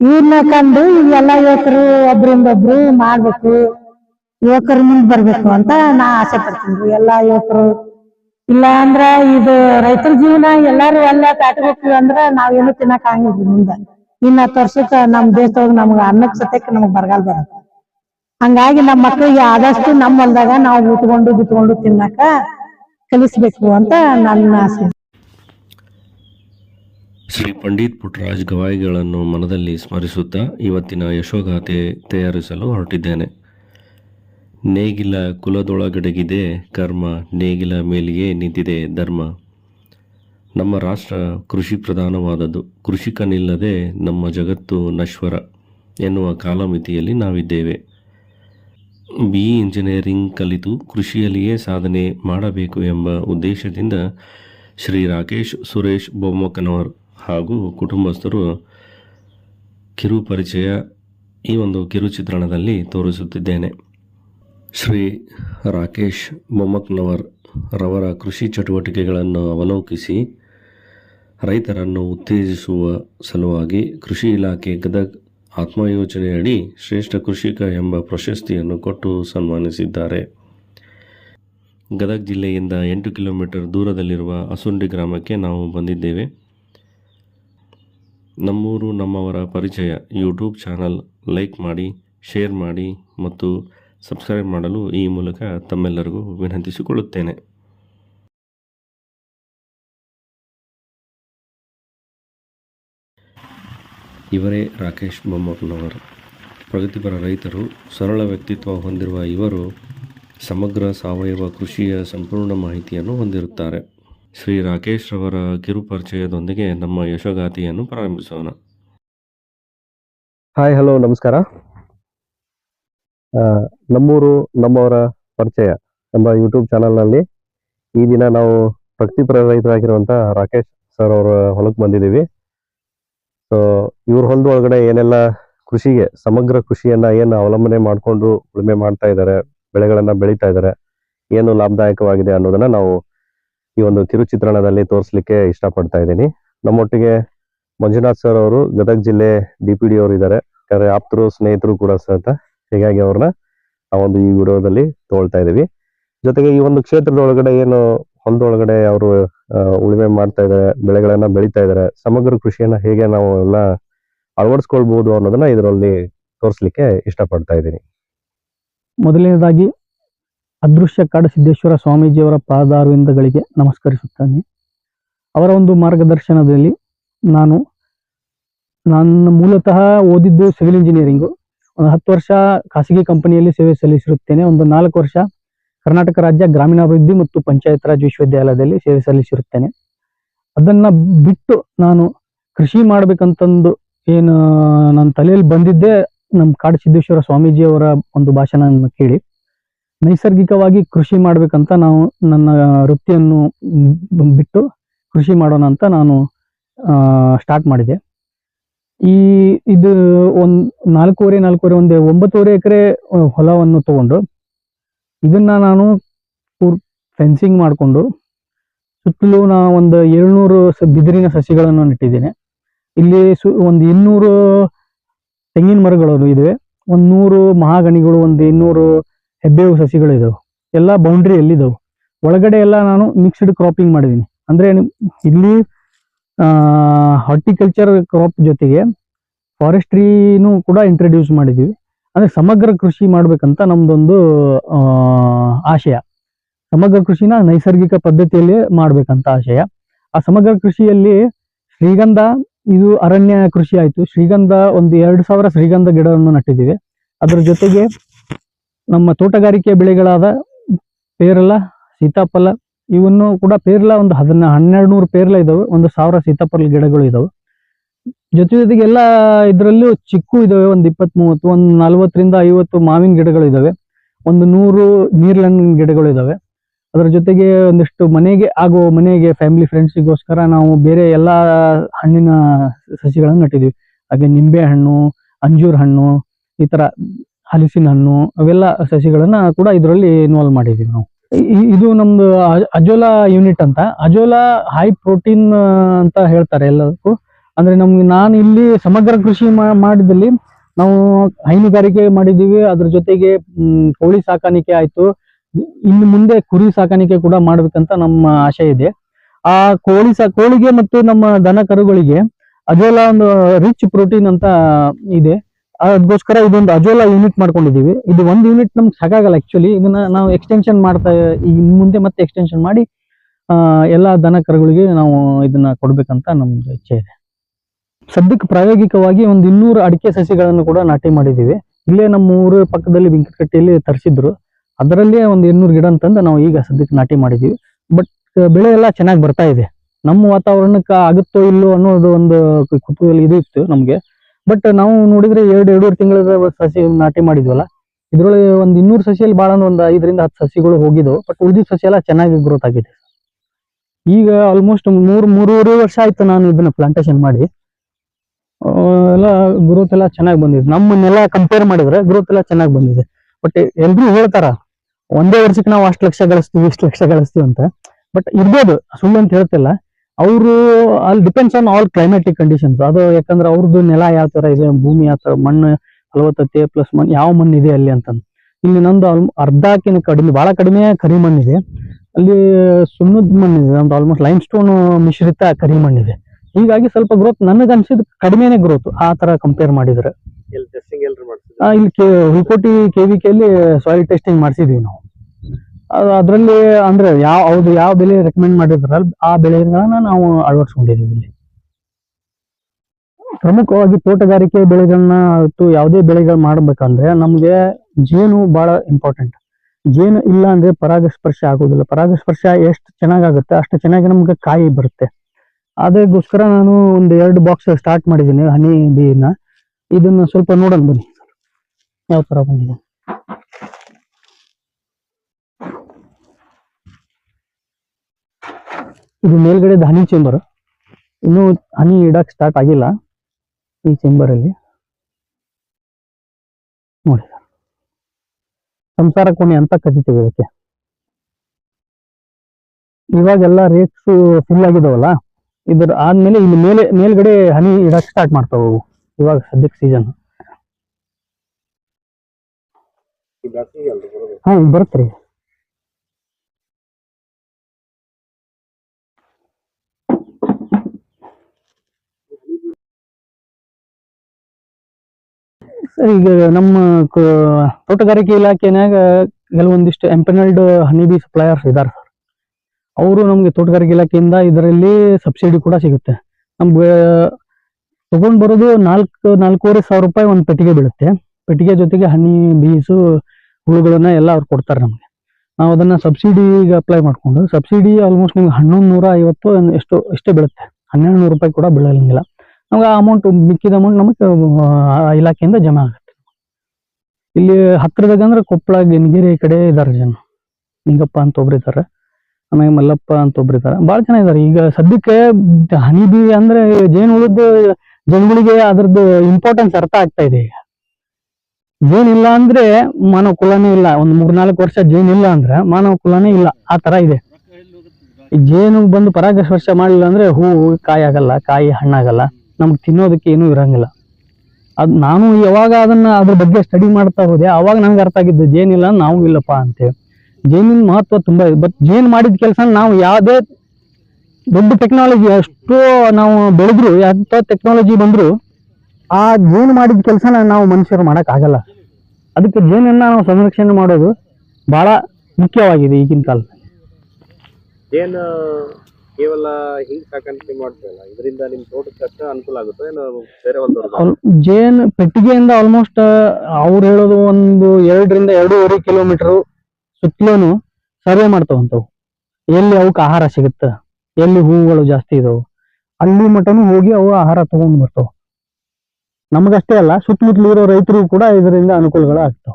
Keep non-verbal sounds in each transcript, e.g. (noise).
ಇವ್ರನ್ನ ಕಂಡು ಇವೆಲ್ಲ ಯುವಕರು ಒಬ್ರಿಂದ ಒಬ್ರು ಮಾಡ್ಬೇಕು, ಯುವಕರ ಮುಂದ್ ಬರ್ಬೇಕು ಅಂತ ನಾ ಆಸೆ ಪಡ್ತೀನಿ. ಎಲ್ಲಾ ಯುವಕರು ಇಲ್ಲ ಅಂದ್ರ ಇದು ರೈತರ ಜೀವನ, ಎಲ್ಲಾರು ಎಲ್ಲ ತಾಟಬೇಕು ಅಂದ್ರ ಏನು ತಿನ್ನಕ್ ಆಗಿದ್ವಿ ಮುಂದ. ಇನ್ನ ತೋರ್ಸಕ್ಕ ನಮ್ ದೇಶದೊಳಗ ನಮ್ಗ ಅನ್ನಕ್ ಸತ್ಯಕ್ಕೆ ನಮಗ್ ಬರಗಾಲ ಬರುತ್ತೆ. ಹಂಗಾಗಿ ನಮ್ಮ ಮಕ್ಕಳಿಗೆ ಆದಷ್ಟು ನಮ್ಮ ಹೊಲ್ದಾಗ ನಾವು ಉಟ್ಕೊಂಡು, ಬಿಟ್ಕೊಂಡು ತಿನ್ನಕ ಕಲಿಸ್ಬೇಕು ಅಂತ ನನ್ನ ಆಸೆ. ಶ್ರೀ ಪಂಡಿತ್ ಪುಟ್ರಾಜ್ ಗವಾಯಿಗಳನ್ನು ಮನದಲ್ಲಿ ಸ್ಮರಿಸುತ್ತಾ ಇವತ್ತಿನ ಯಶೋಗಾಥೆ ತಯಾರಿಸಲು ಹೊರಟಿದ್ದೇನೆ. ನೇಗಿಲ ಕುಲದೊಳಗಡೆಗಿದೆ, ಕರ್ಮ ನೇಗಿಲ ಮೇಲೆಯೇ ನಿಂತಿದೆ, ಧರ್ಮ. ನಮ್ಮ ರಾಷ್ಟ್ರ ಕೃಷಿ ಪ್ರಧಾನವಾದದ್ದು. ಕೃಷಿಕನಿಲ್ಲದೆ ನಮ್ಮ ಜಗತ್ತು ನಶ್ವರ ಎನ್ನುವ ಕಾಲಮಿತಿಯಲ್ಲಿ ನಾವಿದ್ದೇವೆ. ಬಿ ಇಂಜಿನಿಯರಿಂಗ್ ಕಲಿತು ಕೃಷಿಯಲ್ಲಿಯೇ ಸಾಧನೆ ಮಾಡಬೇಕು ಎಂಬ ಉದ್ದೇಶದಿಂದ ಶ್ರೀ ರಾಕೇಶ್ ಸುರೇಶ್ ಬೊಮ್ಮಕ್ಕನವರ್ ಹಾಗೂ ಕುಟುಂಬಸ್ಥರು ಕಿರು ಪರಿಚಯ ಈ ಒಂದು ಕಿರು ಚಿತ್ರಣದಲ್ಲಿ ತೋರಿಸುತ್ತಿದ್ದೇನೆ. ಶ್ರೀ ರಾಕೇಶ್ ಮೊಮ್ಮಕ್ನವರ್ ರವರ ಕೃಷಿ ಚಟುವಟಿಕೆಗಳನ್ನು ಅವಲೋಕಿಸಿ ರೈತರನ್ನು ಉತ್ತೇಜಿಸುವ ಸಲುವಾಗಿ ಕೃಷಿ ಇಲಾಖೆ ಗದಗ್ ಆತ್ಮಯೋಜನೆಯಡಿ ಶ್ರೇಷ್ಠ ಕೃಷಿಕ ಎಂಬ ಪ್ರಶಸ್ತಿಯನ್ನು ಕೊಟ್ಟು ಸನ್ಮಾನಿಸಿದ್ದಾರೆ. ಗದಗ್ ಜಿಲ್ಲೆಯಿಂದ ಎಂಟು ಕಿಲೋಮೀಟರ್ ದೂರದಲ್ಲಿರುವ ಅಸುಂಡಿ ಗ್ರಾಮಕ್ಕೆ ನಾವು ಬಂದಿದ್ದೇವೆ. ನಮ್ಮೂರು ನಮ್ಮವರ ಪರಿಚಯ ಯೂಟ್ಯೂಬ್ ಚಾನಲ್ ಲೈಕ್ ಮಾಡಿ ಶೇರ್ ಮಾಡಿ ಮತ್ತು ಸಬ್ಸ್ಕ್ರೈಬ್ ಮಾಡಲು ಈ ಮೂಲಕ ತಮ್ಮೆಲ್ಲರಿಗೂ ವಿನಂತಿಸಿಕೊಳ್ಳುತ್ತೇನೆ. ಇವರೇ ರಾಕೇಶ್ ಬೊಮ್ಮಪ್ಪನವರು. ಪ್ರಗತಿಪರ ರೈತರು, ಸರಳ ವ್ಯಕ್ತಿತ್ವ ಹೊಂದಿರುವ ಇವರು ಸಮಗ್ರ ಸಾವಯವ ಕೃಷಿಯ ಸಂಪೂರ್ಣ ಮಾಹಿತಿಯನ್ನು ಹೊಂದಿರುತ್ತಾರೆ. ಶ್ರೀ ರಾಕೇಶ್ ರವರ ಕಿರು ಪರಿಚಯದೊಂದಿಗೆ ನಮ್ಮ ಯಶೋಗಾಥೆಯನ್ನು ಪ್ರಾರಂಭಿಸೋಣ. ಹಾಯ್, ಹಲೋ, ನಮಸ್ಕಾರ. ನಮ್ಮೂರು, ನಮ್ಮವರ ಪರಿಚಯ ಎಂಬ ಯೂಟ್ಯೂಬ್ ಚಾನಲ್ನಲ್ಲಿ ಈ ದಿನ ನಾವು ಪ್ರಗತಿಪರ ರೈತರಾಗಿರುವಂತಹ ರಾಕೇಶ್ ಸರ್ ಅವರ ಹೊಲಕ್ಕೆ ಬಂದಿದ್ದೀವಿ. ಸೊ ಇವ್ರ ಹೊಲದ ಒಳಗಡೆ ಏನೆಲ್ಲ ಕೃಷಿಗೆ, ಸಮಗ್ರ ಕೃಷಿಯನ್ನ ಏನು ಅವಲಂಬನೆ ಮಾಡಿಕೊಂಡು ಉಳುಮೆ ಮಾಡ್ತಾ ಇದ್ದಾರೆ, ಬೆಳೆಗಳನ್ನ ಬೆಳೀತಾ ಇದ್ದಾರೆ, ಏನು ಲಾಭದಾಯಕವಾಗಿದೆ ಅನ್ನೋದನ್ನ ನಾವು ಈ ಒಂದು ಕಿರುಚಿತ್ರಣದಲ್ಲಿ ತೋರಿಸ್ಲಿಕ್ಕೆ ಇಷ್ಟಪಡ್ತಾ ಇದ್ದೀನಿ. ನಮ್ಮೊಟ್ಟಿಗೆ ಮಂಜುನಾಥ್ ಸರ್ ಅವರು, ಗದಗ ಜಿಲ್ಲೆ ಡಿ ಪಿ ಡಿ ಅವರು ಇದ್ದಾರೆ. ಯಾಕಂದ್ರೆ ಆಪ್ತರು, ಸ್ನೇಹಿತರು ಕೂಡ ಸಹಿತ ಹೀಗಾಗಿ ಅವ್ರನ್ನ ಆ ಒಂದು ಈ ವಿಡಿಯೋದಲ್ಲಿ ತಗೊಳ್ತಾ ಇದೀವಿ ಜೊತೆಗೆ ಈ ಒಂದು ಕ್ಷೇತ್ರದ ಒಳಗಡೆ ಏನು ಹೊಲದೊಳಗಡೆ ಅವರು ಉಳುಮೆ ಮಾಡ್ತಾ ಇದ್ದಾರೆ, ಬೆಳೆಗಳನ್ನ ಬೆಳೀತಾ ಇದ್ದಾರೆ, ಸಮಗ್ರ ಕೃಷಿಯನ್ನ ಹೇಗೆ ನಾವು ಎಲ್ಲ ಅಳವಡಿಸ್ಕೊಳ್ಬಹುದು ಅನ್ನೋದನ್ನ ಇದರಲ್ಲಿ ತೋರಿಸ್ಲಿಕ್ಕೆ ಇಷ್ಟಪಡ್ತಾ ಇದ್ದೀನಿ. ಮೊದಲನೇದಾಗಿ ಅದೃಶ್ಯ ಕಾಡಸಿದ್ದೇಶ್ವರ ಸ್ವಾಮೀಜಿಯವರ ಪಾದಾರವಿಂದಗಳಿಗೆ ನಮಸ್ಕರಿಸುತ್ತೇನೆ. ಅವರ ಒಂದು ಮಾರ್ಗದರ್ಶನದಲ್ಲಿ ನಾನು ನಾನು ಮೂಲತಃ ಓದಿದ್ದು ಸಿವಿಲ್ ಇಂಜಿನಿಯರಿಂಗು. ಒಂದು ಹತ್ತು ವರ್ಷ ಖಾಸಗಿ ಕಂಪನಿಯಲ್ಲಿ ಸೇವೆ ಸಲ್ಲಿಸಿರುತ್ತೇನೆ. ಒಂದು ನಾಲ್ಕು ವರ್ಷ ಕರ್ನಾಟಕ ರಾಜ್ಯ ಗ್ರಾಮೀಣಾಭಿವೃದ್ಧಿ ಮತ್ತು ಪಂಚಾಯತ್ ರಾಜ್ ವಿಶ್ವವಿದ್ಯಾಲಯದಲ್ಲಿ ಸೇವೆ ಸಲ್ಲಿಸಿರುತ್ತೇನೆ. ಅದನ್ನ ಬಿಟ್ಟು ನಾನು ಕೃಷಿ ಮಾಡ್ಬೇಕಂತಂದು ಏನು, ನನ್ನ ತಲೆಯಲ್ಲಿ ಬಂದಿದ್ದೇ ನಮ್ಮ ಕಾಡಸಿದ್ದೇಶ್ವರ ಸ್ವಾಮೀಜಿಯವರ ಒಂದು ಭಾಷಣ ಕೇಳಿ. ನೈಸರ್ಗಿಕವಾಗಿ ಕೃಷಿ ಮಾಡ್ಬೇಕಂತ ನಾವು ನನ್ನ ವೃತ್ತಿಯನ್ನು ಬಿಟ್ಟು ಕೃಷಿ ಮಾಡೋಣ ಅಂತ ನಾನು ಸ್ಟಾರ್ಟ್ ಮಾಡಿದೆ. ಈ, ಇದು ಒಂದ್ ನಾಲ್ಕೂವರೆ ನಾಲ್ಕೂವರೆ, ಒಂದು ಒಂಬತ್ತುವರೆ ಎಕರೆ ಹೊಲವನ್ನು ತಗೊಂಡು, ಇದನ್ನ ನಾನು ಫೆನ್ಸಿಂಗ್ ಮಾಡಿಕೊಂಡು ಸುತ್ತಲೂ ನಾ ಒಂದು ಏಳ್ನೂರು ಬಿದಿರಿನ ಸಸಿಗಳನ್ನು ನೆಟ್ಟಿದ್ದೇನೆ. ಇಲ್ಲಿ ಸು, ಒಂದು ಇನ್ನೂರು ತೆಂಗಿನ ಮರಗಳು ಇದಾವೆ ಒಂದು ನೂರು ಮಹಾಗಣಿಗಳು, ಒಂದು ಇನ್ನೂರು ಹೆಬ್ಬೇವು ಸಸಿಗಳು ಇದಾವೆ. ಎಲ್ಲ ಇದಾವೆ ಒಳಗಡೆ ಎಲ್ಲ ನಾನು ಮಿಕ್ಸ್ಡ್ ಕ್ರಾಪಿಂಗ್ ಮಾಡಿದ್ದೀನಿ ಅಂದ್ರೆ ಇಲ್ಲಿ ಹಾರ್ಟಿಕಲ್ಚರ್ ಕ್ರಾಪ್ ಜೊತೆಗೆ ಫಾರೆಸ್ಟ್ರಿನೂ ಕೂಡ ಇಂಟ್ರಡ್ಯೂಸ್ ಮಾಡಿದೀವಿ. ಅಂದ್ರೆ ಸಮಗ್ರ ಕೃಷಿ ಮಾಡ್ಬೇಕಂತ ನಮ್ದೊಂದು ಆ, ಆಶಯ. ಸಮಗ್ರ ಕೃಷಿನ ನೈಸರ್ಗಿಕ ಪದ್ಧತಿಯಲ್ಲಿ ಮಾಡ್ಬೇಕಂತ ಆಶಯ. ಆ ಸಮಗ್ರ ಕೃಷಿಯಲ್ಲಿ ಶ್ರೀಗಂಧ ಇದು ಅರಣ್ಯ ಕೃಷಿ ಆಯ್ತು. ಶ್ರೀಗಂಧ ಒಂದು ಎರಡು ಸಾವಿರ ಶ್ರೀಗಂಧ ಗಿಡವನ್ನು ನಟ್ಟಿದ್ದೀವಿ. ಅದರ ಜೊತೆಗೆ ನಮ್ಮ ತೋಟಗಾರಿಕೆ ಬೆಳೆಗಳಾದ ಪೇರಲ, ಸೀತಾಫಲ, ಇವನ್ನು ಕೂಡ ಪೇರ್ಲ ಒಂದು ಹದಿನ ಹನ್ನೆರಡು ನೂರು ಪೇರ್ಲ ಇದಾವೆ. ಒಂದು ಸಾವಿರ ಸೀತಾಫಲ ಗಿಡಗಳು ಇದಾವೆ. ಜೊತೆ ಜೊತೆಗೆ ಎಲ್ಲ ಇದರಲ್ಲೂ ಚಿಕ್ಕು ಇದಾವೆ. ಒಂದು ಇಪ್ಪತ್ತ್ ಮೂವತ್ತು ಒಂದು ನಲ್ವತ್ತರಿಂದ ಐವತ್ತು ಮಾವಿನ ಗಿಡಗಳು ಇದಾವೆ. ಒಂದು ನೂರು ನೀರ್ಲಣ್ಣಿನ ಗಿಡಗಳು ಇದಾವೆ. ಅದರ ಜೊತೆಗೆ ಒಂದಿಷ್ಟು ಮನೆಗೆ ಆಗೋ ಮನೆಗೆ ಫ್ಯಾಮಿಲಿ ಫ್ರೆಂಡ್ಸಿಗೋಸ್ಕರ ನಾವು ಬೇರೆ ಎಲ್ಲ ಹಣ್ಣಿನ ಸಸಿಗಳನ್ನು ನಟ್ಟಿದ್ವಿ. ಹಾಗೆ ನಿಂಬೆ ಹಣ್ಣು, ಅಂಜೂರ್ ಹಣ್ಣು, ಈ ತರ ಹಲಸಿನ ಹಣ್ಣು ಅವೆಲ್ಲ ಸಸಿಗಳನ್ನ ಕೂಡ ಇದರಲ್ಲಿ ಇನ್ವಾಲ್ವ್ ಮಾಡಿದೀವಿ ನಾವು. ಇದು ನಮ್ದು ಅಜೋಲಾ ಯೂನಿಟ್ ಅಂತ. ಅಜೋಲಾ ಹೈ ಪ್ರೋಟೀನ್ ಅಂತ ಹೇಳ್ತಾರೆ ಎಲ್ಲದಕ್ಕೂ. ಅಂದ್ರೆ ನಮ್ಗೆ ನಾನು ಇಲ್ಲಿ ಸಮಗ್ರ ಕೃಷಿ ಮಾಡಿದಲ್ಲಿ ನಾವು ಹೈನುಗಾರಿಕೆ ಮಾಡಿದೀವಿ. ಅದ್ರ ಜೊತೆಗೆ ಕೋಳಿ ಸಾಕಾಣಿಕೆ ಆಯ್ತು. ಇನ್ನು ಮುಂದೆ ಕುರಿ ಸಾಕಾಣಿಕೆ ಕೂಡ ಮಾಡ್ಬೇಕಂತ ನಮ್ಮ ಆಶೆ ಇದೆ. ಆ ಕೋಳಿ ಸಾ, ಕೋಳಿಗೆ ಮತ್ತು ನಮ್ಮ ದನ ಕರುಗಳಿಗೆ ಅಜೋಲಾ ಒಂದು ರಿಚ್ ಪ್ರೋಟೀನ್ ಅಂತ ಇದೆ. ಅದಕ್ಕೋಸ್ಕರ ಇದೊಂದು ಅಜೋಲಾ ಯೂನಿಟ್ ಮಾಡ್ಕೊಂಡಿದೀವಿ ಇದು ಒಂದು ಯೂನಿಟ್ ನಮ್ಗೆ ಸಾಕಾಗಲ್ಲ ಆಕ್ಚುಲಿ ಇದನ್ನ ನಾವು ಎಕ್ಸ್ಟೆನ್ಷನ್ ಮಾಡ್ತಾ, ಈ ಮುಂದೆ ಮತ್ತೆ ಎಕ್ಸ್ಟೆನ್ಷನ್ ಮಾಡಿ ಎಲ್ಲ ದನ ಕರುಗಳಿಗೆ ನಾವು ಇದನ್ನ ಕೊಡ್ಬೇಕಂತ ನಮ್ದು ಇಚ್ಛೆ ಇದೆ. ಸದ್ಯಕ್ಕೆ ಪ್ರಾಯೋಗಿಕವಾಗಿ ಒಂದು ಇನ್ನೂರು ಅಡಿಕೆ ಸಸಿಗಳನ್ನು ಕೂಡ ನಾಟಿ ಮಾಡಿದೀವಿ ಇಲ್ಲೇ ನಮ್ಮ ಊರ ಪಕ್ಕದಲ್ಲಿ ಬಿಂಕಕಟ್ಟೆಯಲ್ಲಿ ತರಿಸಿದ್ರು. ಅದರಲ್ಲೇ ಒಂದು ಇನ್ನೂರು ಗಿಡ ಅಂತಂದು ನಾವು ಈಗ ಸದ್ಯಕ್ಕೆ ನಾಟಿ ಮಾಡಿದೀವಿ ಬಟ್ ಬೆಳೆ ಎಲ್ಲ ಚೆನ್ನಾಗಿ ಬರ್ತಾ ಇದೆ. ನಮ್ಮ ವಾತಾವರಣಕ್ಕೆ ಆಗುತ್ತೋ ಇಲ್ಲೋ ಅನ್ನೋದು ಒಂದು ಕುತೂಹಲ ಇದು ಇತ್ತು ನಮ್ಗೆ. ಬಟ್ ನಾವು ನೋಡಿದ್ರೆ ಎರಡು, ಎರಡೂವರೆ ತಿಂಗಳ ಸಸಿ ನಾಟಿ ಮಾಡಿದ್ವಲ್ಲ, ಇದ್ರೊಳಗೆ ಒಂದು ಇನ್ನೂರು ಸಸಿಯಲ್ಲಿ ಭಾಳ ಒಂದು ಐದರಿಂದ ಹತ್ತು ಸಸಿಗಳು ಹೋಗಿದ್ವು ಬಟ್ ಉಳಿದ ಸಸಿ ಎಲ್ಲ ಚೆನ್ನಾಗಿ ಗ್ರೋತ್ ಆಗಿದೆ. ಈಗ ಆಲ್ಮೋಸ್ಟ್ ಮೂರ್, ಮೂರುವರೆ ವರ್ಷ ಆಯ್ತು ನಾನು ಇದನ್ನ ಪ್ಲಾಂಟೇಶನ್ ಮಾಡಿ. ಎಲ್ಲ ಗ್ರೋತ್ ಎಲ್ಲ ಚೆನ್ನಾಗಿ ಬಂದಿದೆ. ನಮ್ಮನ್ನೆಲ್ಲ ಕಂಪೇರ್ ಮಾಡಿದ್ರೆ ಗ್ರೋತ್ ಎಲ್ಲ ಚೆನ್ನಾಗಿ ಬಂದಿದೆ. ಬಟ್ ಎಲ್ರು ಹೇಳ್ತಾರ, ಒಂದೇ ವರ್ಷಕ್ಕೆ ನಾವು ಅಷ್ಟು ಲಕ್ಷ ಗಳಿಸ್ತೀವಿ, ಇಷ್ಟು ಲಕ್ಷ ಗಳಿಸ್ತೀವಿ ಅಂತ. ಬಟ್ ಇರ್ಬೋದು, ಸುಳ್ಳು ಅಂತ ಹೇಳ್ತಿಲ್ಲ. ಅವರು ಅಲ್ಲಿ depends on all climatic conditions ಅದು ಯಾಕಂದ್ರೆ ಅವ್ರದ್ದು ನೆಲ ಯಾವ ತರ ಇದೆ ಭೂಮಿ ಯಾವ ತರ ಮಣ್ಣು ಫಲವತ್ತತೆ ಪ್ಲಸ್ ಮಣ್ಣು ಯಾವ ಮಣ್ಣು ಇದೆ ಅಲ್ಲಿ ಅಂತ. ಇಲ್ಲಿ ನಂದು ಅರ್ಧಕ್ಕಿಂತ ಕಡಿಮೆ ಬಹಳ ಕಡಿಮೆ ಕರಿ ಮಣ್ಣಿದೆ ಅಲ್ಲಿ ಸುಣ್ಣದ ಮಣ್ಣಿದೆ ನಮ್ದು ಆಲ್ಮೋಸ್ಟ್ ಲೈಮ್ ಸ್ಟೋನ್ ಮಿಶ್ರಿತ ಕರಿ ಮಣ್ಣಿದೆ ಹೀಗಾಗಿ ಸ್ವಲ್ಪ ಗ್ರೋತ್ ನನಗೆ ಅನ್ಸಿದ್ ಕಡಿಮೆನೆ ಗ್ರೋತ್ ಆ ತರ ಕಂಪೇರ್ ಮಾಡಿದ್ರೆ. ಇಲ್ಲಿ ಕೆ ಹುಲ್ಕೋಟಿ ಕೆ ವಿ ಕೆಲ್ಲಿ ಸಾಯಿಲ್ ಟೆಸ್ಟಿಂಗ್ ಮಾಡಿಸಿದ್ವಿ ನಾವು. ಅದರಲ್ಲಿ ಅಂದ್ರೆ ಯಾವ, ಅವ್ರು ಯಾವ ಬೆಲೆ ರೆಕಮೆಂಡ್ ಮಾಡಿದ್ರಲ್ಲ, ಆ ಬೆಳೆಗಳನ್ನ ನಾವು ಅಳವಡಿಸ್ಕೊಂಡಿದ್ದೀವಿ ಇಲ್ಲಿ. ಪ್ರಮುಖವಾಗಿ ತೋಟಗಾರಿಕೆ ಬೆಳೆಗಳನ್ನ ಅಥವಾ ಯಾವುದೇ ಬೆಳೆಗಳು ಮಾಡಬೇಕಂದ್ರೆ ನಮ್ಗೆ ಜೇನು ಬಹಳ ಇಂಪಾರ್ಟೆಂಟ್ ಜೇನು ಇಲ್ಲ ಅಂದ್ರೆ ಪರಾಗಸ್ಪರ್ಶ ಆಗೋದಿಲ್ಲ. ಪರಾಗಸ್ಪರ್ಶ ಎಷ್ಟು ಚೆನ್ನಾಗಾಗುತ್ತೆ, ಅಷ್ಟು ಚೆನ್ನಾಗಿ ನಮ್ಗೆ ಕಾಯಿ ಬರುತ್ತೆ. ಅದಕ್ಕೋಸ್ಕರ ನಾನು ಒಂದು ಎರಡು ಬಾಕ್ಸ್ ಸ್ಟಾರ್ಟ್ ಮಾಡಿದ್ದೀನಿ, ಹನಿ, ಬೀನ. ಇದನ್ನ ಸ್ವಲ್ಪ ನೋಡೋಣ ಬನ್ನಿ. ಯಾವ ತರ ಬಂದಿದೆ? ಇದು ಮೇಲ್ಗಡೆ ಹನಿ ಚೇಂಬರ್ ಇನ್ನೂ ಹನಿ ಇಡಕ್ ಸ್ಟಾರ್ಟ್ ಆಗಿಲ್ಲ. ಈ ಚೇಂಬರ್ ಅಲ್ಲಿ. ನೋಡಿ. ಸಂಸಾರ ಕೋಣೆ ಅಂತ ಕರಿತೀವಿ ಇದಕ್ಕೆ. ಇವಾಗೆಲ್ಲ ರೇಟ್ಸ್ ಫುಲ್ ಆಗಿದಾವಲ್ಲ ಇದ್ರ ಆದ್ಮೇಲೆ ಇಲ್ಲಿ ಮೇಲೆ ಮೇಲ್ಗಡೆ ಹನಿ ಇಡಕ್ ಸ್ಟಾರ್ಟ್ ಮಾಡ್ತಾವ ಅವು. ಇವಾಗ ಸದ್ಯಕ್ಕೆ ಸೀಸನ್ ಹಾ ಬರುತ್ತೆ ಈಗ ನಮ್ಮ ತೋಟಗಾರಿಕೆ ಇಲಾಖೆನಾಗ ಕೆಲವೊಂದಿಷ್ಟು ಎಂಪನಲ್ಡ್ ಹನಿ ಬಿ ಸಪ್ಲೈಯರ್ಸ್ ಇದಾರೆ ಸರ್. ಅವರು ನಮಗೆ ತೋಟಗಾರಿಕೆ ಇಲಾಖೆಯಿಂದ ಇದರಲ್ಲಿ ಸಬ್ಸಿಡಿ ಕೂಡ ಸಿಗುತ್ತೆ. ನಮ್ಗೆ ತಗೊಂಡ್ ಬರೋದು ನಾಲ್ಕು, ನಾಲ್ಕೂವರೆ ಸಾವಿರ ರೂಪಾಯಿ ಒಂದು ಪೆಟ್ಟಿಗೆ ಬೀಳುತ್ತೆ. ಪೆಟ್ಟಿಗೆ ಜೊತೆಗೆ ಹನಿ ಬೀಸು ಹುಳುಗಳನ್ನ ಎಲ್ಲ ಅವ್ರು ಕೊಡ್ತಾರೆ ನಮಗೆ. ನಾವು ಅದನ್ನ ಸಬ್ಸಿಡಿಗೆ ಅಪ್ಲೈ ಮಾಡಿಕೊಂಡು ಸಬ್ಸಿಡಿ ಆಲ್ಮೋಸ್ಟ್ ನಿಮ್ಗೆ ಹನ್ನೊಂದು ನೂರ ಐವತ್ತು ಎಷ್ಟು, ಎಷ್ಟೇ ಬೀಳುತ್ತೆ. ಹನ್ನೆರಡು ನೂರು ರೂಪಾಯಿ ಕೂಡ ಬೀಳಂಗಿಲ್ಲ. ನಮ್ಗೆ ಆ ಅಮೌಂಟ್ ಮಿಕ್ಕಿದ ಅಮೌಂಟ್ ನಮಗೆ ಇಲಾಖೆಯಿಂದ ಜಮಾ ಆಗುತ್ತೆ. ಇಲ್ಲಿ ಹತ್ತಿರದಾಗ ಅಂದ್ರೆ ಕೊಪ್ಪಳ, ಗಿಣಗಿರಿ ಕಡೆ ಇದಾರೆ ಜನ. ನಿಂಗಪ್ಪ ಅಂತ ಒಬ್ರು ಇದ್ದಾರೆ ಆಮೇಲೆ ಮಲ್ಲಪ್ಪ ಅಂತ ಒಬ್ರು ಇದ್ದಾರೆ ಭಾಳ ಜನ ಇದ್ದಾರೆ ಈಗ ಸದ್ಯಕ್ಕೆ ಹನಿ ಬಿ ಅಂದ್ರೆ ಜೇನು ಉಳಿದ ಜನಗಳಿಗೆ ಅದ್ರದ್ದು ಇಂಪಾರ್ಟೆನ್ಸ್ ಅರ್ಥ ಆಗ್ತಾ ಇದೆ. ಈಗ ಜೇನಿಲ್ಲ ಅಂದ್ರೆ ಮಾನವ ಕುಲನೇ ಇಲ್ಲ. ಒಂದು ಮೂರ್ನಾಲ್ಕು ವರ್ಷ ಜೇನಿಲ್ಲ ಅಂದ್ರೆ ಮಾನವ ಕುಲನೇ ಇಲ್ಲ. ಆ ತರ ಇದೆ. ಜೇನು ಬಂದು ಪರಾಗಸ್ಪರ್ಶ ಮಾಡಿಲ್ಲ ಅಂದ್ರೆ ಹೂವು ಕಾಯಿ ಆಗಲ್ಲ, ಕಾಯಿ ಹಣ್ಣಾಗಲ್ಲ. ನಮ್ಗೆ ತಿನ್ನೋದಕ್ಕೆ ಏನೂ ಇರಂಗಿಲ್ಲ. ಅದು ನಾನು ಯಾವಾಗ ಅದನ್ನ ಅದ್ರ ಬಗ್ಗೆ ಸ್ಟಡಿ ಮಾಡ್ತಾ ಹೋದೆ, ಅವಾಗ ನಂಗೆ ಅರ್ಥ ಆಗಿದ್ದು ಜೇನಿಲ್ಲ ನಾವು ಇಲ್ಲಪ್ಪ ಅಂತೇಳಿ. ಜೇನಿನ ಮಹತ್ವ ತುಂಬಾ ಇದೆ. ಬಟ್ ಜೇನ್ ಮಾಡಿದ ಕೆಲಸ ನಾವು ಯಾವುದೇ ದೊಡ್ಡ ಟೆಕ್ನಾಲಜಿ ಅಷ್ಟು ನಾವು ಬೆಳೆದ್ರು ಎಂತ ಟೆಕ್ನಾಲಜಿ ಬಂದ್ರು, ಆ ಜೇನು ಮಾಡಿದ ಕೆಲಸನ ನಾವು ಮನುಷ್ಯರು ಆಗಲ್ಲ. ಅದಕ್ಕೆ ಜೇನನ್ನ ನಾವು ಸಂರಕ್ಷಣೆ ಮಾಡೋದು ಬಹಳ ಮುಖ್ಯವಾಗಿದೆ ಈಗಿನ ಕಾಲದಲ್ಲಿ. ಏನು ಕೇವಲ ಹಿಂಗ್ ಸಾಕಾಣಿಕೆ ಮಾಡ್ತೀವಲ್ಲ ಇದರಿಂದ ನಿಮ್ ತೋಟಕ್ಕೆ ಅನುಕೂಲ ಆಗುತ್ತೆ ಏನು ಬೇರೆ ಒಂದು ಜೇನ್ ಪೆಟ್ಟಿಗೆಯಿಂದ ಆಲ್ಮೋಸ್ಟ್ ಅವ್ರು ಹೇಳೋದು ಒಂದು ಎರಡರಿಂದ ಎರಡೂವರೆ ಕಿಲೋಮೀಟರ್ ಸುತ್ತಲೂ ಸರ್ವೆ ಮಾಡ್ತಾವಂತವು. ಎಲ್ಲಿ ಅವಕ್ಕೆ ಆಹಾರ ಸಿಗುತ್ತೆ? ಎಲ್ಲಿ ಹೂವುಗಳು ಜಾಸ್ತಿ ಇದಾವು? ಅಲ್ಲಿ ಮಟನು ಹೋಗಿ ಅವು ಆಹಾರ ತಗೊಂಡ್ ಬರ್ತಾವ. ನಮಗಷ್ಟೇ ಅಲ್ಲ, ಸುತ್ತಮುತ್ತಲಿರೋ ರೈತರು ಕೂಡ ಇದರಿಂದ ಅನುಕೂಲಗಳು ಆಗ್ತಾವ.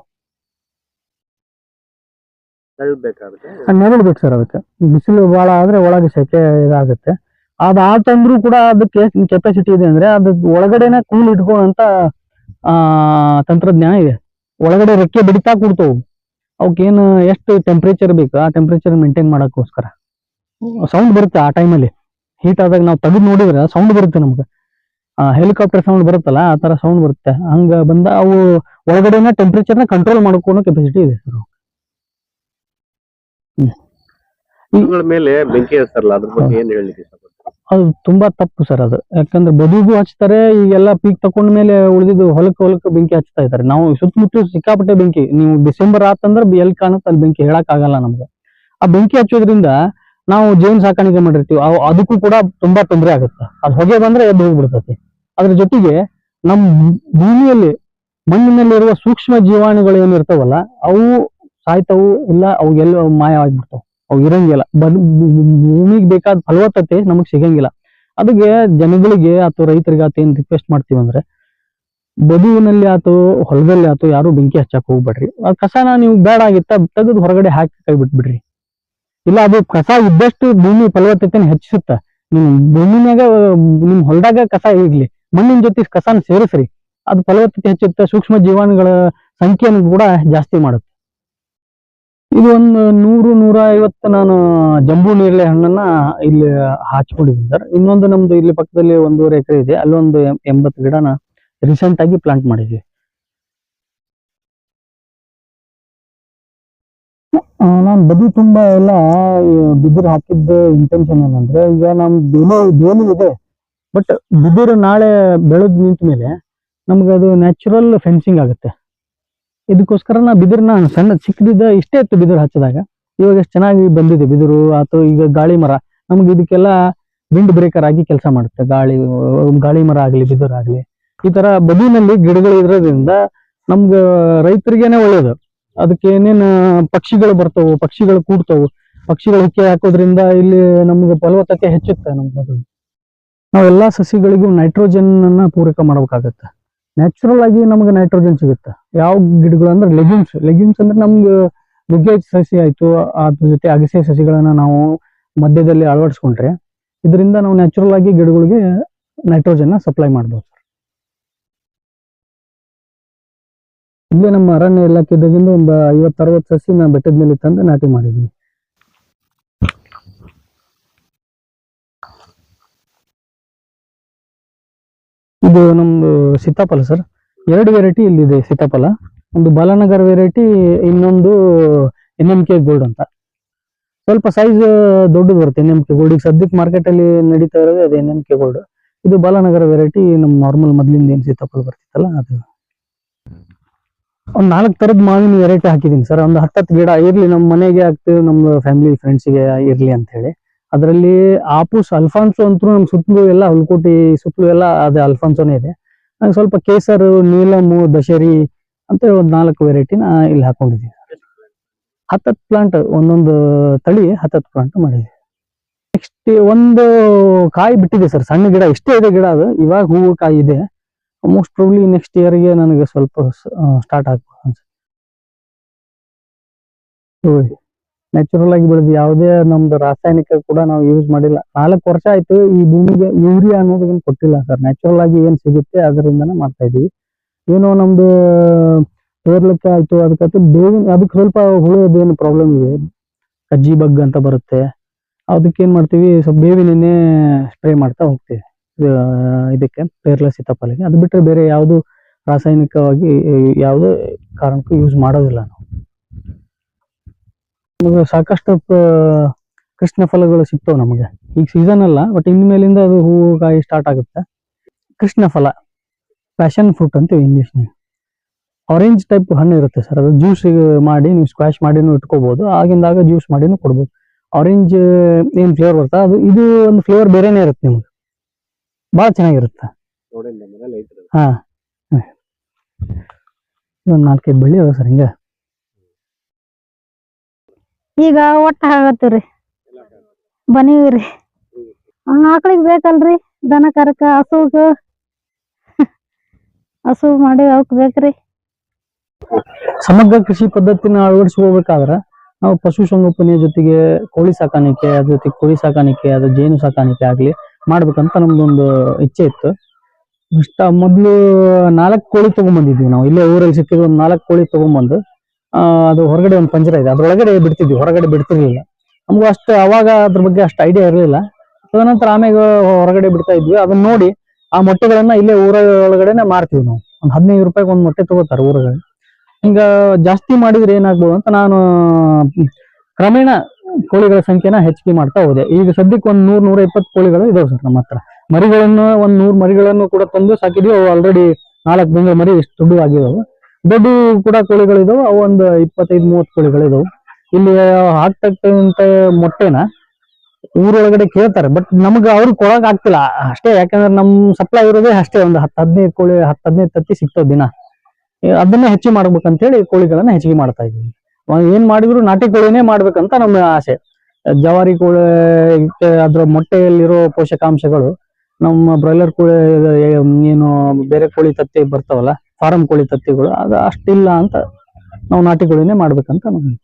ಬೇಕಾಗುತ್ತೆ ನೆರಳು ಬೇಕು ಸರ್ ಅದಕ್ಕೆ. ಬಿಸಿಲು ಬಹಳ ಆದ್ರೆ ಒಳಗೆ ಸೆಕೆ ಇದಾಗುತ್ತೆ. ಅದಾತಂದ್ರೂ ಕೂಡ ಅದಕ್ಕೆ ಕೆಪಾಸಿಟಿ ಇದೆ ಅಂದ್ರೆ ಅದ್ ಒಳಗಡೆನೆ ಕೂಲ್ ಇಟ್ಕೊಳ್ಳೋಂತ ಆ, ತಂತ್ರಜ್ಞಾನ ಇದೆ. ಒಳಗಡೆ ರೆಕ್ಕೆ ಬಿಡಿತಾ ಕೂಡ್ತವು. ಅವಕ್ಕೇನು ಎಷ್ಟು ಟೆಂಪ್ರೇಚರ್ ಬೇಕು, ಆ ಟೆಂಪ್ರೇಚರ್ ಮೇಂಟೈನ್ ಮಾಡಕ್ಕೋಸ್ಕರ. ಸೌಂಡ್ ಬರುತ್ತೆ ಆ ಟೈಮಲ್ಲಿ ಹೀಟ್ ಆದಾಗ ನಾವು ತೆಗೆದು ನೋಡಿದ್ರೆ ಸೌಂಡ್ ಬರುತ್ತೆ ನಮ್ಗೆ. ಹೆಲಿಕಾಪ್ಟರ್ ಸೌಂಡ್ ಬರುತ್ತಲ್ಲ, ಆ ತರ ಸೌಂಡ್ ಬರುತ್ತೆ. ಹಂಗ ಬಂದ ಅವು ಒಳಗಡೆನ ಟೆಂಪ್ರೇಚರ್ನ ಕಂಟ್ರೋಲ್ ಮಾಡ್ಕೊಳೋ ಕೆಪಾಸಿಟಿ ಇದೆ ಸರ್. ಇವುಗಳ ಮೇಲೆ ಬೆಂಕಿ ಹಚ್ತಾರಲ್ಲ ಅದ್ರ ಬಗ್ಗೆ ಏನ್ ಹೇಳಲಿಕ್ಕೆ ಅದು ತುಂಬಾ ತಪ್ಪು ಸರ್ ಅದು. ಯಾಕಂದ್ರೆ ಬದುಗೂ ಹಚ್ತಾರೆ ಈಗೆಲ್ಲ ಪೀಕ್ ತಕೊಂಡ ಮೇಲೆ ಉಳಿದಿದ್ದು ಹೊಲಕ್ಕೆ ಹೊಲಕ್ಕೆ ಬೆಂಕಿ ಹಚ್ತಾ ಇದ್ದಾರೆ. ನಾವು ಸುತ್ತಮುತ್ತ ಸಿಕ್ಕಾಪಟ್ಟೆ ಬೆಂಕಿ ನೀವು ಡಿಸೆಂಬರ್ ಆತಂದ್ರೆ ಎಲ್ಲಿ ಕಾಣುತ್ತೆ ಅಲ್ಲಿ ಬೆಂಕಿ ಹೇಳಕ್ ಆಗಲ್ಲ ನಮ್ಗೆ. ಆ ಬೆಂಕಿ ಹಚ್ಚೋದ್ರಿಂದ ನಾವು ಜೇನು ಸಾಕಾಣಿಕೆ ಮಾಡಿರ್ತೀವಿ. ಅವು ಅದಕ್ಕೂ ಕೂಡ ತುಂಬಾ ತೊಂದರೆ ಆಗುತ್ತೆ. ಅದು ಹೊಗೆ ಬಂದ್ರೆ ಎದ್ದು ಹೋಗ್ಬಿಡ್ತೈತಿ. ಅದ್ರ ಜೊತೆಗೆ ನಮ್ ಭೂಮಿಯಲ್ಲಿ ಮಣ್ಣಿನಲ್ಲಿರುವ ಸೂಕ್ಷ್ಮ ಜೀವಾಣುಗಳು ಏನಿರ್ತಾವಲ್ಲ ಅವು ಸಾಯ್ತಾವು ಇಲ್ಲ ಅವು ಎಲ್ಲ ಮಾಯವಾಗಿಬಿಡ್ತಾವ. ಅವು ಇರಂಗಿಲ್ಲ. ಬದ್ ಭೂಮಿಗೆ ಬೇಕಾದ ಫಲವತ್ತತೆ ನಮಗ್ ಸಿಗಂಗಿಲ್ಲ. ಅದಕ್ಕೆ ಜನಗಳಿಗೆ ಅಥವಾ ರೈತರಿಗೆ ಆತ ಏನ್ ರಿಕ್ವೆಸ್ಟ್ ಮಾಡ್ತೀವಿ ಅಂದ್ರೆ, ಬದುವಿನಲ್ಲಿ ಆತು, ಹೊಲದಲ್ಲಿ ಆತು ಯಾರು ಬೆಂಕಿ ಹಚ್ಚಕ್ ಹೋಗ್ಬೇಡ್ರಿ. ಆ ಕಸನ ನೀವು ಬೇಡ ಆಗಿತ್ತ ತೆಗೆದು ಹೊರಗಡೆ ಹಾಕಿ ಕೈ ಬಿಟ್ಬಿಡ್ರಿ. ಇಲ್ಲ, ಅದು ಕಸ ಇದ್ದಷ್ಟು ಭೂಮಿ ಫಲವತ್ತತೆನ ಹೆಚ್ಚಿಸುತ್ತ. ನಿಮ್ ಭೂಮಿನಾಗ ನಿಮ್ ಹೊಲದಾಗ ಕಸ ಇರ್ಲಿ ಮಣ್ಣಿನ ಜೊತೆ ಕಸನ ಸೇರಿಸ್ರಿ. ಅದು ಫಲವತ್ತತೆ ಹೆಚ್ಚುತ್ತೆ ಸೂಕ್ಷ್ಮ ಜೀವಾಣುಗಳ ಸಂಖ್ಯೆಯನ್ನು ಕೂಡ ಜಾಸ್ತಿ ಮಾಡುತ್ತೆ. ಇದು ಒಂದು ನೂರು ನೂರ ಐವತ್ತು ನಾನು ಜಂಬೂ ನೇರಳೆ ಹಣ್ಣನ್ನ ಇಲ್ಲಿ ಹಾಚ್ಕೊಂಡಿದ್ದೀನಿ ಸರ್. ಇನ್ನೊಂದು ನಮ್ದು ಇಲ್ಲಿ ಪಕ್ಕದಲ್ಲಿ ಒಂದೂವರೆ ಎಕರೆ ಇದೆ. ಅಲ್ಲೊಂದು ಎಂಬತ್ತು ಗಿಡನ ರೀಸೆಂಟ್ ಆಗಿ ಪ್ಲಾಂಟ್ ಮಾಡಿದ್ವಿ. ನಾನು ಬದಿ ತುಂಬಾ ಎಲ್ಲ ಬಿದಿರು ಹಾಕಿದ್ದ ಇಂಟೆನ್ಷನ್ ಏನಂದ್ರೆ ಈಗ ನಮ್ ಬೇಲಿ ಇದೆ. ಬಟ್ ಬಿದಿರು ನಾಳೆ ಬೆಳೆದ್ ನಿಂತ ಮೇಲೆ ನಮ್ಗೆ ಅದು ನ್ಯಾಚುರಲ್ ಫೆನ್ಸಿಂಗ್ ಆಗುತ್ತೆ. ಇದಕ್ಕೋಸ್ಕರ ನಾ ಬಿದಿರನ್ನ ಸಣ್ಣ ಚಿಕ್ಕದಿದ್ದ ಇಷ್ಟೇ ಇತ್ತು ಬಿದಿರು ಹಚ್ಚಿದಾಗ. ಇವಾಗ ಎಷ್ಟು ಚೆನ್ನಾಗಿ ಬಂದಿದೆ ಬಿದಿರು ಅಥವಾ ಈಗ ಗಾಳಿ ಮರ. ನಮ್ಗೆ ಇದಕ್ಕೆಲ್ಲ ವಿಂಡ್ ಬ್ರೇಕರ್ ಆಗಿ ಕೆಲಸ ಮಾಡುತ್ತೆ. ಗಾಳಿ ಗಾಳಿ ಮರ ಆಗಲಿ, ಬಿದಿರು ಆಗ್ಲಿ. ಈ ತರ ಬದಿನಲ್ಲಿ ಗಿಡಗಳು ಇರೋದ್ರಿಂದ ನಮ್ಗೆ ರೈತರಿಗೇನೆ ಒಳ್ಳೇದು. ಅದಕ್ಕೆ ಏನೇನು ಪಕ್ಷಿಗಳು ಬರ್ತವು, ಪಕ್ಷಿಗಳು ಕೂಡ್ತವು. ಪಕ್ಷಿಗಳು ಹಿಕ್ಕೆ ಹಾಕೋದ್ರಿಂದ ಇಲ್ಲಿ ನಮ್ಗೆ ಫಲವತ್ತತೆ ಹೆಚ್ಚುತ್ತೆ ನಮ್ಮ ನಾವೆಲ್ಲಾ ಸಸಿಗಳಿಗೂ ನೈಟ್ರೋಜನ್ ಅನ್ನ ಪೂರಕ ಮಾಡ್ಬೇಕಾಗತ್ತೆ. ನ್ಯಾಚುರಲ್ ಆಗಿ ನಮ್ಗೆ ನೈಟ್ರೋಜನ್ ಸಿಗುತ್ತೆ. ಯಾವ ಗಿಡಗಳು ಅಂದ್ರೆ ಲೆಗ್ಯೂಮ್ಸ್ ಲೆಗ್ಯೂಮ್ಸ್ ಅಂದ್ರೆ ನಮ್ಗೆ ನುಗ್ಗೆ ಸಸಿ ಆಯ್ತು, ಅದ್ರ ಜೊತೆ ಅಗಸೆ ಸಸಿಗಳನ್ನ ನಾವು ಮಧ್ಯದಲ್ಲಿ ಅಳವಡಿಸ್ಕೊಂಡ್ರೆ ಇದರಿಂದ ನಾವು ನ್ಯಾಚುರಲ್ ಆಗಿ ಗಿಡಗಳಿಗೆ ನೈಟ್ರೋಜನ್ ಸಪ್ಲೈ ಮಾಡ್ಬೋದು ಇಲ್ಲೇ ನಮ್ಮ ಅರಣ್ಯ ಇಲಾಖೆದಾಗಿಂದ ಒಂದು ಐವತ್ತರವತ್ತು ಸಸಿ ನಾ ಬೆಟ್ಟದ ಮೇಲೆ ತಂದು ನಾಟಿ ಮಾಡಿದ್ವಿ. ಇದು ನಮ್ದು ಸೀತಾಫಲ ಸರ್ ಎರಡು ವೆರೈಟಿ ಇಲ್ಲಿದೆ ಸೀತಾಫಲ. ಒಂದು ಬಾಲನಗರ್ ವೆರೈಟಿ ಇನ್ನೊಂದು ಎನ್ ಎಂ ಕೆ ಗೋಲ್ಡ್ ಅಂತ. ಸ್ವಲ್ಪ ಸೈಜ್ ದೊಡ್ಡದು ಬರುತ್ತೆ ಎನ್ ಎಂ ಕೆ ಗೋಲ್ಡ್ ಈಗ ಸದ್ಯಕ್ಕೆ ಮಾರ್ಕೆಟ್ ಅಲ್ಲಿ ನಡೀತಾ ಇರೋದು ಅದು ಎನ್ ಎಂ ಕೆ ಗೋಲ್ಡ್ ಇದು ಬಾಲನಗರ ವೆರೈಟಿ ನಮ್ಮ ನಾರ್ಮಲ್ ಮೊದ್ಲಿಂದ ಏನ್ ಸೀತಾಫಲ ಬರ್ತಿತ್ತಲ್ಲ ಅದು. ಒಂದ್ ನಾಲ್ಕು ತರದ ಮಾವಿನ ವೆರೈಟಿ ಹಾಕಿದೀನಿ ಸರ್ ಒಂದು ಹತ್ತತ್ತು ಗಿಡ ಇರ್ಲಿ ನಮ್ಮ ಮನೆಗೆ ಆಗ್ತೇವೆ ನಮ್ಮ ಫ್ಯಾಮಿಲಿ ಫ್ರೆಂಡ್ಸ್ಗೆ ಇರ್ಲಿ ಅಂತ ಹೇಳಿ. ಅದರಲ್ಲಿ ಆಪೂಸ್ ಅಲ್ಫಾನ್ಸೋ ಅಂತೂ ನಮ್ಮ ಸುತ್ತಲೂ ಎಲ್ಲ ಹುಲ್ಕೋಟಿ ಸುತ್ತಲೂ ಎಲ್ಲ ಅದೇ ಅಲ್ಫಾನ್ಸೋನೇ ಇದೆ. ನಂಗೆ ಸ್ವಲ್ಪ ಕೇಸರು ನೀಲಮು ದಶರಿ ಅಂತ ಒಂದು ಒಂದ್ ನಾಲ್ಕು ವೆರೈಟಿನ ಇಲ್ಲಿ ಹಾಕೊಂಡಿದ್ದೀವಿ ಹತ್ತತ್ತು ಪ್ಲಾಂಟ್ ಒಂದೊಂದು ತಳಿ ಹತ್ತತ್ತು ಪ್ಲಾಂಟ್ ಮಾಡಿದ್ವಿ ನೆಕ್ಸ್ಟ್ ಒಂದು ಕಾಯಿ ಬಿಟ್ಟಿದೆ ಸರ್, ಸಣ್ಣ ಗಿಡ, ಇಷ್ಟೇ ಇದೆ ಗಿಡ ಅದು. ಇವಾಗ ಹೂವು ಕಾಯಿ ಇದೆ. ಮೋಸ್ಟ್ ಪ್ರಾಬ್ಲಿ ನೆಕ್ಸ್ಟ್ ಇಯರ್ಗೆ ನನಗೆ ಸ್ವಲ್ಪ ಸ್ಟಾರ್ಟ್ ಆಗ್ಬೋದು ಅನ್ಸುತ್ತೆ. ನ್ಯಾಚುರಲ್ ಆಗಿ ಬೆಳೆದು ಯಾವುದೇ ನಮ್ದು ರಾಸಾಯನಿಕ ಕೂಡ ನಾವು ಯೂಸ್ ಮಾಡಿಲ್ಲ. ನಾಲ್ಕು ವರ್ಷ ಆಯ್ತು ಈ ಭೂಮಿಗೆ ಯೂರಿಯಾ ಅನ್ನೋದನ್ನ ಕೊಟ್ಟಿಲ್ಲ ಸರ್ ನ್ಯಾಚುರಲ್ ಆಗಿ ಏನ್ ಸಿಗುತ್ತೆ ಅದರಿಂದನೇ ಮಾಡ್ತಾ ಇದೀವಿ ಏನೋ ನಮ್ದು ತೋರ್ಲಿಕ್ಕೆ ಆಯ್ತು, ಅದಕ್ಕೆ ಬೇವಿನ, ಅದಕ್ಕೆ ಸ್ವಲ್ಪ ಹುಳದೇನು ಪ್ರಾಬ್ಲಮ್ ಇದೆ. ಕಜ್ಜಿ ಬಗ್ ಅಂತ ಬರುತ್ತೆ. ಅದಕ್ಕೆ ಏನ್ ಮಾಡ್ತೀವಿ, ಸ್ವಲ್ಪ ಬೇವಿನೇ ಸ್ಪ್ರೇ ಮಾಡ್ತಾ ಹೋಗ್ತೀವಿ. ಇದಕ್ಕೆ, ಪೇರ್ಲ ಸೀತಾಫಲಿಗೆ ಅದು ಬಿಟ್ಟರೆ ಬೇರೆ ಯಾವುದು ರಾಸಾಯನಿಕವಾಗಿ, ಯಾವುದೇ ಕಾರಣಕ್ಕೂ ಯೂಸ್ ಮಾಡೋದಿಲ್ಲ ನಾವು. ನಮಗೆ ಸಾಕಷ್ಟು ಕೃಷ್ಣ ಫಲಗಳು ಸಿಗ್ತಾವೆ ನಮಗೆ. ಈಗ ಸೀಸನ್ ಅಲ್ಲ ಬಟ್ ಇನ್ಮೇಲಿಂದ ಅದು ಹೂವು ಕಾಯಿ ಸ್ಟಾರ್ಟ್ ಆಗುತ್ತೆ. ಕೃಷ್ಣ ಫಲ ಪ್ಯಾಷನ್ ಫ್ರೂಟ್ ಅಂತೀವಿ ಇಂಗ್ಲೀಷ್ನಾಗ ಆರೆಂಜ್ ಟೈಪ್ ಹಣ್ಣು ಇರುತ್ತೆ ಸರ್ ಅದು ಜ್ಯೂಸ್ ಮಾಡಿ ನೀವು ಸ್ಕ್ವಾಶ್ ಮಾಡಿನೂ ಇಟ್ಕೋಬಹುದು ಆಗಿಂದಾಗ ಜ್ಯೂಸ್ ಮಾಡಿನೂ ಕೊಡ್ಬೋದು. ಆರೆಂಜ್ ಏನು ಫ್ಲೇವರ್ ಬರುತ್ತೆ ಅದು ಇದು ಒಂದು ಫ್ಲೇವರ್ ಬೇರೆನೇ ಇರುತ್ತೆ ನಿಮ್ಗೆ. ಭಾಳ ಚೆನ್ನಾಗಿರುತ್ತೆ. ಹಾ. ಒಂದು ನಾಲ್ಕೈದು ಬಳ್ಳಿ ಅದ ಸರ್ ಹಿಂಗೆ. ಈಗ ಒಟ್ಟ ಆಗತ್ತೀವ್ರಿ ಬನೀವ್ರಿ ಆಕಳಿಗೆ ಬೇಕಲ್ರಿ? ದನ, ಕರಕ, ಹಸುಗ. (laughs) ಹಸು ಮಾಡಿ ಅವಕ್ ಬೇಕ್ರಿ. ಸಮಗ್ರ ಕೃಷಿ ಪದ್ಧತಿನ ಅಳವಡಿಸ್ಕೋಬೇಕಾದ್ರೆ ನಾವು ಪಶು ಸಂಗೋಪನೆಯ ಜೊತೆಗೆ ಕೋಳಿ ಸಾಕಾಣಿಕೆ, ಅದ್ರ ಜೊತೆಗೆ ಕೋಳಿ ಸಾಕಾಣಿಕೆ ಅದು ಜೇನು ಸಾಕಾಣಿಕೆ ಆಗ್ಲಿ ಮಾಡ್ಬೇಕಂತ ನಮ್ದೊಂದು ಇಚ್ಛೆ ಇತ್ತು. ಇಷ್ಟ ಮೊದ್ಲು ನಾಲ್ಕು ಕೋಳಿ ತಗೊಂಡ್ಬಂದಿದ್ವಿ ನಾವು. ಇಲ್ಲೇ ಊರಲ್ಲಿ ಸಿಕ್ಕಿದ ಒಂದು ನಾಲ್ಕು ಕೋಳಿ ತಗೊಂಡ್ಬಂದು ಅದು ಹೊರಗಡೆ ಒಂದು ಪಂಜರ ಇದೆ. ಅದ್ರೊಳಗಡೆ ಬಿಡ್ತಿದ್ವಿ. ಹೊರಗಡೆ ಬಿಡ್ತಿರ್ಲಿಲ್ಲ. ನಮಗೂ ಅಷ್ಟು ಅವಾಗ ಅದ್ರ ಬಗ್ಗೆ ಅಷ್ಟು ಐಡಿಯಾ ಇರಲಿಲ್ಲ. ತದನಂತರ ಆಮೇಲೆ ಹೊರಗಡೆ ಬಿಡ್ತಾ ಇದ್ವಿ. ಅದನ್ನ ನೋಡಿ ಆ ಮೊಟ್ಟೆಗಳನ್ನ ಇಲ್ಲೇ ಊರ ಒಳಗಡೆನೆ ಮಾರ್ತೀವಿ ನಾವು. ಒಂದ್ ಹದಿನೈದು ರೂಪಾಯಿಗೆ ಒಂದ್ ಮೊಟ್ಟೆ ತಗೋತಾರೆ ಊರುಗಳು ಹಿಂಗ ಜಾಸ್ತಿ ಮಾಡಿದ್ರೆ ಏನಾಗ್ಬೋದು ಅಂತ ನಾನು, ಕ್ರಮೇಣ ಕೋಳಿಗಳ ಸಂಖ್ಯೆನ ಹೆಚ್ಚಿಗೆ ಮಾಡ್ತಾ ಹೋದೆ. ಈಗ ಸದ್ಯಕ್ಕೆ ಒಂದ್ ನೂರ್, ನೂರ ಇಪ್ಪತ್ತು ಕೋಳಿಗಳು ಇದಾವೆ ಸರ್ ನಮ್ಮ ಹತ್ರ. ಮರಿಗಳನ್ನು, ಒಂದ್ ನೂರ್ ಮರಿಗಳನ್ನು ಕೂಡ ತಂದು ಸಾಕಿದ್ವಿ. ಅವು ಆಲ್ರೆಡಿ ನಾಲ್ಕು ತಿಂಗಳ ಮರಿ ಇಷ್ಟು ದುಡ್ಡು ಆಗಿದಾವೆ ದೊಡ್ಡ ಕೂಡ ಕೋಳಿಗಳಿದಾವೆ, ಅವು ಒಂದು ಇಪ್ಪತ್ತೈದು, ಮೂವತ್ತು ಕೋಳಿಗಳಿದಾವೆ. ಇಲ್ಲಿ ಹಾಕ್ತಕ್ಕಂತ ಮೊಟ್ಟೆನ ಊರೊಳಗಡೆ ಕೇಳ್ತಾರೆ ಬಟ್ ನಮ್ಗೆ ಅವ್ರು ಕೊಡಕ್ ಆಗ್ತಿಲ್ಲ. ಅಷ್ಟೇ, ಯಾಕಂದ್ರೆ ನಮ್ ಸಪ್ಲೈ ಇರೋದೇ ಅಷ್ಟೇ, ಒಂದು ಹತ್ತು, ಹದಿನೈದು ಕೋಳಿ, ಹತ್ತು, ಹದಿನೈದು ತತ್ತಿ ಸಿಗ್ತಾವ ದಿನ. ಅದನ್ನೇ ಹೆಚ್ಚಿಗೆ ಮಾಡ್ಬೇಕಂತೇಳಿ ಕೋಳಿಗಳನ್ನ ಹೆಚ್ಚಿಗೆ ಮಾಡ್ತಾ ಇದೀವಿ ಅವಾಗ ಏನ್ ಮಾಡಿದ್ರು ನಾಟಿ ಕೋಳಿನೇ ಮಾಡ್ಬೇಕಂತ ನಮ್ಮ ಆಸೆ. ಜವಾರಿ ಕೋಳಿ ಅದ್ರ ಮೊಟ್ಟೆಯಲ್ಲಿರೋ ಪೋಷಕಾಂಶಗಳು ನಮ್ಮ ಬ್ರಾಯ್ಲರ್ ಕೋಳಿ ಏನು, ಬೇರೆ ಕೋಳಿ ತತ್ತಿ ಬರ್ತಾವಲ್ಲ ಫಾರಂ ಕೋಳಿ ತತ್ತಿಗಳು ಅದು ಅಷ್ಟಿಲ್ಲ ಅಂತ ನಾವು ನಾಟಿ ಕೋಳಿನೇ ಮಾಡ್ಬೇಕಂತ ನಮ್ಗೆ